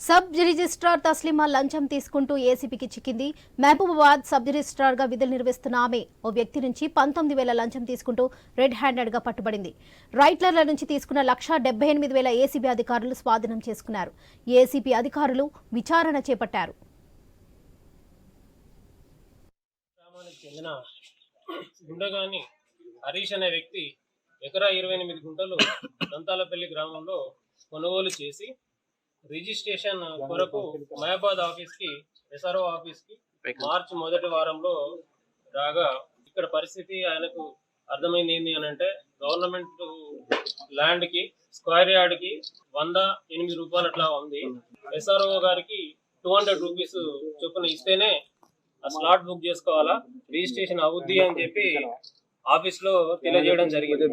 Sub registrar Taslima లంచం తీసుకుంటూ ఏసీపీకి చిక్కింది. మహబూబాబాద్ సబ్ రిజిస్ట్రార్గా విధులు నిర్వహిస్తున్న ఆమె ఓ వ్యక్తి నుంచి పంతొమ్మిది వేల లంచం తీసుకుంటూ రెడ్ హ్యాండెడ్గా పట్టుబడింది. రైట్లర్ల నుంచి తీసుకున్న లక్ష డెబ్బై ఎనిమిది వేల ఏసీబీ అధికారులు స్వాధీనం చేసుకున్నారు. ఏసీపీ అధికారులు విచారణ చేపట్టారు. చెందిన గుండగాని హరీష్ అనే వ్యక్తి ఎకరా ఇరవై ఎనిమిది గుంటలు దంతాలపల్లి గ్రామంలో కొనుగోలు చేసి రిజిస్ట్రేషన్ కొరకు మహబాద్ ఆఫీస్కి ఎస్ఆర్ఓ ఆఫీస్కి మార్చి మొదటి వారంలో రాగా ఇక్కడ పరిస్థితి ఆయనకు అర్థమైంది ఏంటి అని అంటే గవర్నమెంట్ ల్యాండ్కి స్క్వేర్ యార్డ్కి వంద ఎనిమిది రూపాయలు అట్లా ఉంది. ఎస్ఆర్ఓ గారికి టూ హండ్రెడ్ రూపీస్ చొప్పున ఇస్తేనే ఆ స్లాట్ బుక్ చేసుకోవాలా రిజిస్ట్రేషన్ అవుద్ది అని చెప్పి ఆఫీస్లో తెలియజేయడం జరిగింది.